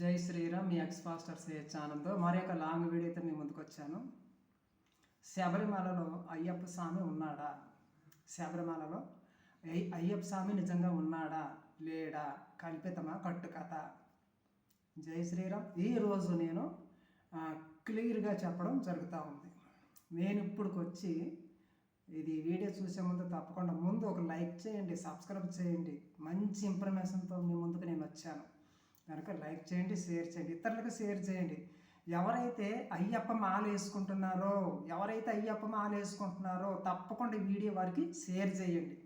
జై శ్రీరామ్ మీ ఎక్స్ ఫాస్టర్ సే ఛానల్తో మరి యొక్క లాంగ్ వీడియోతో మీ ముందుకు వచ్చాను. శబరిమలలో అయ్యప్ప స్వామి ఉన్నాడా? శబరిమలలో అయ్యప్ప స్వామి నిజంగా ఉన్నాడా? లేడా? కల్పితమా? కట్టుకథ? జై శ్రీరామ్ ఈరోజు నేను క్లియర్గా చెప్పడం జరుగుతూ ఉంది. నేను ఇప్పుడుకి వచ్చి ఇది వీడియో చూసే ముందు తప్పకుండా ముందు ఒక లైక్ చేయండి సబ్స్క్రైబ్ చేయండి. మంచి ఇన్ఫర్మేషన్తో మీ ముందుకు నేను వచ్చాను. కనుక లైక్ చేయండి షేర్ చేయండి ఇతరులకు షేర్ చేయండి. ఎవరైతే అయ్యప్ప మాల వేసుకుంటున్నారో ఎవరైతే అయ్యప్ప మాల వేసుకుంటున్నారో తప్పకుండా ఈ వీడియో వారికి షేర్ చేయండి.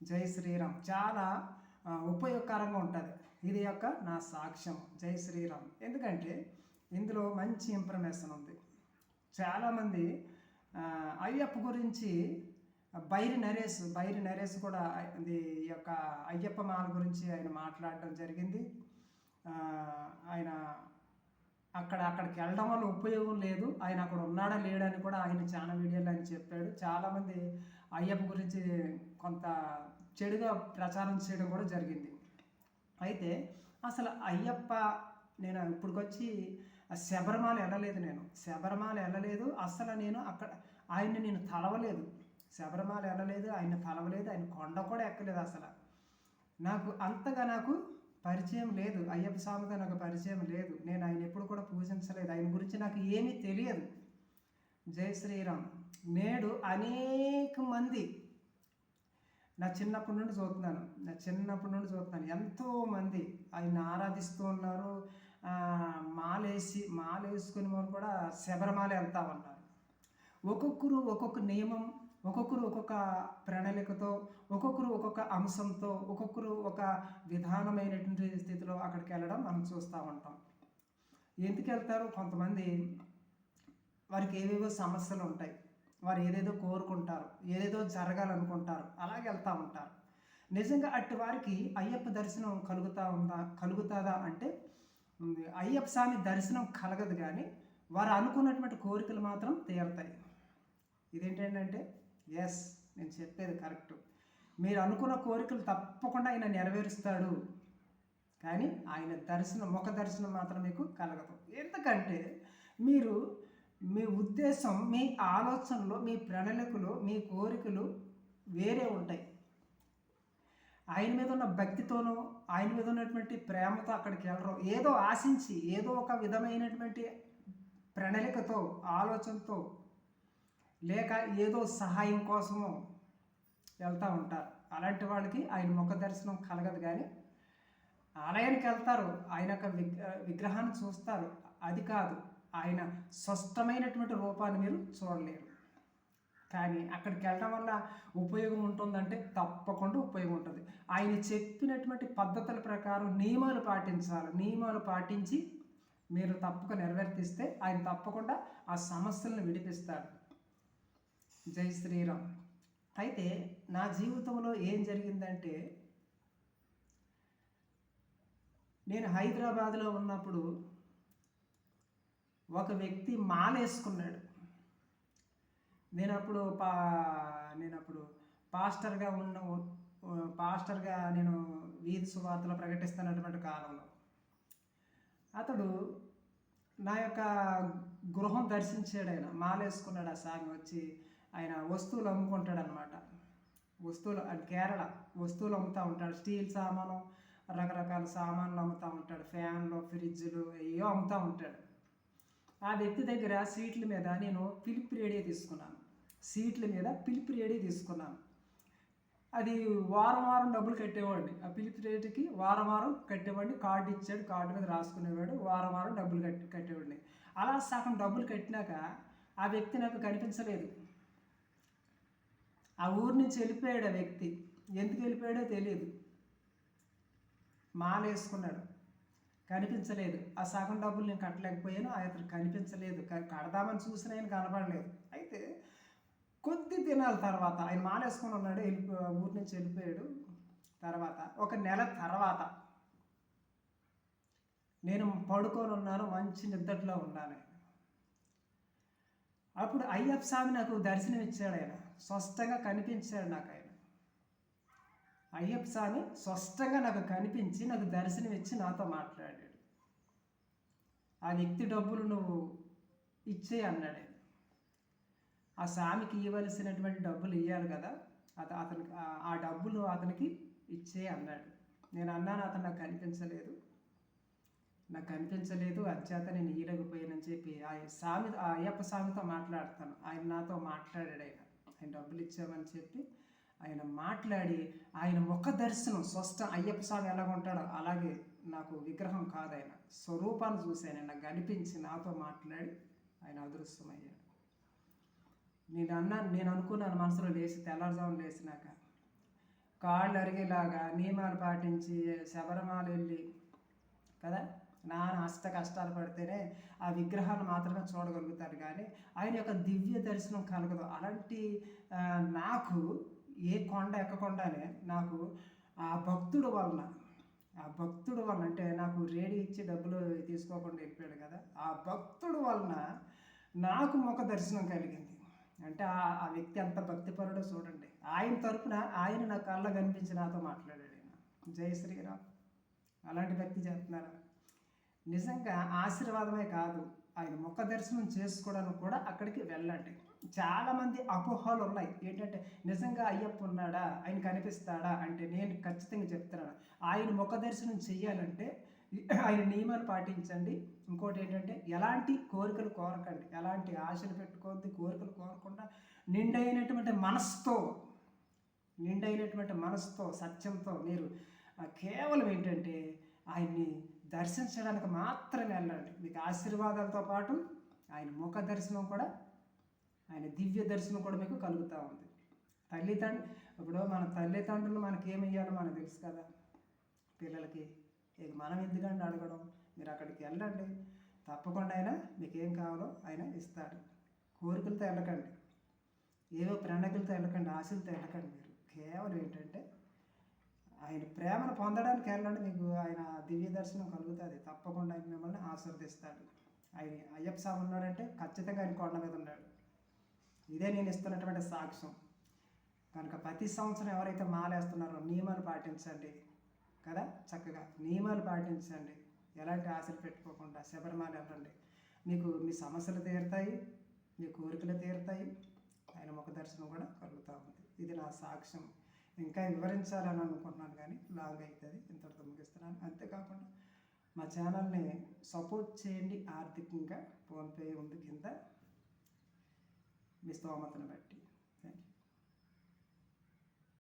జై శ్రీరామ్. చాలా ఉపయోగకరంగా ఉంటుంది. ఇది యొక్క నా సాక్ష్యం. జై శ్రీరామ్. ఎందుకంటే ఇందులో మంచి ఇన్ఫర్మేషన్ ఉంది. చాలామంది అయ్యప్ప గురించి బైరి నరేష్ బైరి నరేష్ కూడా ఇది ఈ యొక్క అయ్యప్ప మాల గురించి ఆయన మాట్లాడడం జరిగింది. ఆయన అక్కడ అక్కడికి వెళ్ళడం వల్ల ఉపయోగం లేదు. ఆయన అక్కడ ఉన్నాడా లేడని కూడా ఆయన చాలా వీడియోలో ఆయన చెప్పాడు. చాలామంది అయ్యప్ప గురించి కొంత చెడుగా ప్రచారం చేయడం కూడా జరిగింది. అయితే అసలు అయ్యప్ప నేను ఇప్పటికొచ్చి శబరిమాల వెళ్ళలేదు నేను. శబరిమాల వెళ్ళలేదు. అసలు నేను అక్కడ ఆయన్ని నేను తలవలేదు. శబరిమాల వెళ్ళలేదు ఆయన తలవలేదు ఆయన కొండ కూడా ఎక్కలేదు అసలు. నాకు అంతగా నాకు పరిచయం లేదు. అయ్యప్ప స్వామితో నాకు పరిచయం లేదు. నేను ఆయన ఎప్పుడు కూడా పూజించలేదు ఆయన గురించి నాకు ఏమీ తెలియదు. జై శ్రీరామ్. నేడు అనేక మంది నా చిన్నప్పటి నుండి చూస్తున్నాను. నా చిన్నప్పటి నుండి చూస్తున్నాను. ఎంతో మంది ఆయన ఆరాధిస్తూ ఉన్నారు. మాలేసి మాలేసుకుని వారు కూడా శబరిమాల వెళ్తా ఉన్నారు. ఒక్కొక్కరు ఒక్కొక్క నియమం ఒక్కొక్కరు ఒక్కొక్క ప్రణాళికతో ఒక్కొక్కరు ఒక్కొక్క అంశంతో ఒక్కొక్కరు ఒక విధానమైనటువంటి స్థితిలో అక్కడికి వెళ్ళడం మనం చూస్తూ ఉంటాం. ఎందుకు వెళ్తారు? కొంతమంది వారికి ఏవేవో సమస్యలు ఉంటాయి. వారు ఏదేదో కోరుకుంటారు ఏదేదో జరగాలనుకుంటారు అలాగే వెళ్తూ ఉంటారు. నిజంగా అట్టి వారికి అయ్యప్ప దర్శనం కలుగుతా ఉందా కలుగుతుందా అంటే అయ్యప్ప స్వామి దర్శనం కలగదు కానీ వారు అనుకున్నటువంటి కోరికలు మాత్రం తీరుతాయి. ఇదేంటంటే ఎస్ నేను చెప్పేది కరెక్ట్. మీరు అనుకున్న కోరికలు తప్పకుండా ఆయన నెరవేరుస్తాడు. కానీ ఆయన దర్శనం ముఖ దర్శనం మాత్రం మీకు కలగదు. ఎందుకంటే మీరు మీ ఉద్దేశం మీ ఆలోచనలో మీ ప్రణాళికలు మీ కోరికలు వేరే ఉంటాయి. ఆయన మీద ఉన్న భక్తితోనో ఆయన మీద ఉన్నటువంటి ప్రేమతో అక్కడికి వెళ్ళరు. ఏదో ఆశించి ఏదో ఒక విధమైనటువంటి ప్రణాళికతో ఆలోచనతో లేక ఏదో సహాయం కోసమో వెళ్తూ ఉంటారు. అలాంటి వాళ్ళకి ఆయన ముఖ దర్శనం కలగదు కానీ ఆలయానికి వెళ్తారు. ఆయన యొక్క విగ్ర విగ్రహాన్ని చూస్తారు. అది కాదు ఆయన స్పష్టమైనటువంటి రూపాన్ని మీరు చూడలేరు. కానీ అక్కడికి వెళ్ళడం వల్ల ఉపయోగం ఉంటుందంటే తప్పకుండా ఉపయోగం ఉంటుంది. ఆయన చెప్పినటువంటి పద్ధతుల ప్రకారం నియమాలు పాటించాలి. నియమాలు పాటించి మీరు తప్పక నెరవేర్తిస్తే ఆయన తప్పకుండా ఆ సమస్యలను విడిపిస్తాడు. జై శ్రీరామ్. అయితే నా జీవితంలో ఏం జరిగిందంటే నేను హైదరాబాద్లో ఉన్నప్పుడు ఒక వ్యక్తి మాలేసుకున్నాడు. నేను అప్పుడు పా నేను అప్పుడు పాస్టర్గా ఉన్న పాస్టర్గా నేను వీధి సువార్తలు ప్రకటిస్తున్నటువంటి కాలంలో అతడు నా యొక్క గృహం దర్శించాడు ఆయన. మాలేసుకున్నాడు ఆ స్వామి వచ్చి ఆయన వస్తువులు అమ్ముకుంటాడు అనమాట వస్తువులు కేరళ వస్తువులు అమ్ముతూ ఉంటాడు. స్టీల్ సామాను రకరకాల సామాన్లు అమ్ముతూ ఉంటాడు. ఫ్యాన్లు ఫ్రిడ్జ్లు ఏవో అమ్ముతూ ఉంటాడు. ఆ వ్యక్తి దగ్గర సీట్ల మీద నేను పిలిపి రేడియో తీసుకున్నాను. సీట్ల మీద పిలిపి రేడియో తీసుకున్నాను. అది వారం వారం డబ్బులు కట్టేవాడిని. ఆ పిలిపి రేటుకి వారం వారం కట్టేవాడిని. కార్డు ఇచ్చాడు. కార్డు మీద రాసుకునేవాడు. వారం వారం డబ్బులు కట్టి కట్టేవాడిని. అలా సగం డబ్బులు కట్టినాక ఆ వ్యక్తి నాకు కనిపించలేదు. ఆ ఊరి నుంచి వెళ్ళిపోయాడు ఆ వ్యక్తి. ఎందుకు వెళ్ళిపోయాడో తెలియదు మాల వేసుకున్నాడు కనిపించలేదు. ఆ సగం డబ్బులు నేను కట్టలేకపోయాను అతను కనిపించలేదు. కడదామని చూసిన ఆయన కనపడలేదు. అయితే కొద్ది దినాల తర్వాత ఆయన మాలేసుకొని ఉన్నాడు వెళ్ళి ఊరి నుంచి వెళ్ళిపోయాడు. తర్వాత ఒక నెల తర్వాత నేను పడుకొని ఉన్నాను మంచి నిద్రలో ఉన్నాను. అప్పుడు అయ్యప్ప స్వామి నాకు దర్శనం ఇచ్చాడు ఆయన. స్పష్టంగా కనిపించాడు నాకు ఆయన. అయ్యప్ప స్వామి స్పష్టంగా నాకు కనిపించి నాకు దర్శనం ఇచ్చి నాతో మాట్లాడాడు. ఆ వ్యక్తి డబ్బులు నువ్వు ఇచ్చే అన్నాడు ఆ స్వామికి ఇవ్వవలసినటువంటి డబ్బులు ఇవ్వాలి కదా. అత అతనికి ఆ- డబ్బులు అతనికి ఇచ్చే అన్నాడు. నేను అన్నాను అతను నాకు కనిపించలేదు. నాకు కనిపించలేదు. అధ్యాత నేను ఈయలేకపోయానని చెప్పి ఆ స్వామి ఆ అయ్యప్ప స్వామితో మాట్లాడతాను. ఆయన నాతో మాట్లాడాడు ఆయన. ఆయన డబ్బులు ఇచ్చామని చెప్పి ఆయన మాట్లాడి ఆయన ముఖ దర్శనం స్వస్థ అయ్యప్ప స్వామి ఎలా ఉంటాడో అలాగే నాకు విగ్రహం కాదు ఆయన. స్వరూపాన్ని చూశాను నాకు కనిపించి నాతో మాట్లాడి ఆయన అదృశ్యమయ్యాడు. నేను అన్నాను నేను అనుకున్నాను మనసులో లేచి తెల్లారుజామున లేచినాక. కాళ్ళు అరిగేలాగా నియమాలు పాటించి శబరమాలు వెళ్ళి కదా నాన్న అష్ట కష్టాలు పడితేనే ఆ విగ్రహాన్ని మాత్రమే చూడగలుగుతారు. కానీ ఆయన యొక్క దివ్య దర్శనం కలగదు. అలాంటి నాకు ఏ కొండ ఎక్కకుండానే నాకు ఆ భక్తుడు వలన ఆ భక్తుడు వలన అంటే నాకు రేడి ఇచ్చి డబ్బులు తీసుకోకుండా వెళ్ళిపోయాడు కదా ఆ భక్తుడు వలన నాకు ముఖ దర్శనం కలిగింది. అంటే ఆ ఆ వ్యక్తి ఎంత భక్తిపరుడో చూడండి. ఆయన తరపున ఆయన నా కళ్ళ కనిపించి నాతో మాట్లాడాడు ఆయన జై శ్రీరామ్. అలాంటి వ్యక్తి చేస్తున్నారా? నిజంగా ఆశీర్వాదమే కాదు. ఆయన ముఖ దర్శనం చేసుకోవడానికి కూడా అక్కడికి వెళ్ళండి. చాలామంది అపోహలు ఉన్నాయి. ఏంటంటే నిజంగా అయ్యప్ప ఉన్నాడా? ఆయన కనిపిస్తాడా? అంటే నేను ఖచ్చితంగా చెప్తున్నాను. ఆయన ముఖ దర్శనం చేయాలంటే ఆయన నియమాలు పాటించండి. ఇంకోటి ఏంటంటే ఎలాంటి కోరికలు కోరకండి. ఎలాంటి ఆశలు పెట్టుకోవద్దు కోరికలు కోరకుండా నిండైనటువంటి మనసుతో నిండైనటువంటి మనసుతో సత్యంతో మీరు కేవలం ఏంటంటే ఆయన్ని దర్శించడానికి మాత్రమే వెళ్ళండి మీకు ఆశీర్వాదాలతో పాటు ఆయన ముఖ దర్శనం కూడా ఆయన దివ్య దర్శనం కూడా మీకు కలుగుతూ ఉంది. తల్లిదండ్రు ఇప్పుడు మన తల్లిదండ్రులు మనకి ఏమి మనకు తెలుసు కదా. పిల్లలకి ఇక మనం ఎందుకండి అడగడం? మీరు అక్కడికి వెళ్ళండి. తప్పకుండా అయినా మీకు ఏం కావాలో ఆయన ఇస్తాడు కోరికలతో వెళ్ళకండి. ఏవో ప్రణాళికలతో వెళ్ళకండి. ఆశలతో వెళ్ళకండి మీరు. కేవలం ఏంటంటే ఆయన ప్రేమను పొందడానికి వెళ్ళండి మీకు ఆయన దివ్య దర్శనం కలుగుతుంది. తప్పకుండా ఆయన మిమ్మల్ని ఆశీర్దిస్తాడు ఆయన అయ్యప్ప స్వామి ఉన్నాడంటే ఖచ్చితంగా ఆయన కొండ మీద ఉన్నాడు. ఇదే నేను ఇస్తున్నటువంటి సాక్ష్యం. కనుక ప్రతి సంవత్సరం ఎవరైతే మాలేస్తున్నారో నియమాలు పాటించండి కదా చక్కగా. నియమాలు పాటించండి. ఎలాంటి ఆశలు పెట్టుకోకుండా శబరిమాల వెళ్ళండి. మీకు మీ సమస్యలు తీరుతాయి మీ కోరికలు తీరుతాయి. ఆయన ముఖ దర్శనం కూడా కలుగుతూ ఉంది. ఇది నా సాక్ష్యం. ఇంకా వివరించాలని అనుకుంటున్నాను కానీ లాంగ్ అవుతుంది. ఇంతటితో ముగిస్తున్నాను. అంతేకాకుండా మా ఛానల్ని సపోర్ట్ చేయండి ఆర్థికంగా. ఫోన్పే ఉంది కింద. మీ స్తోమతను బట్టి.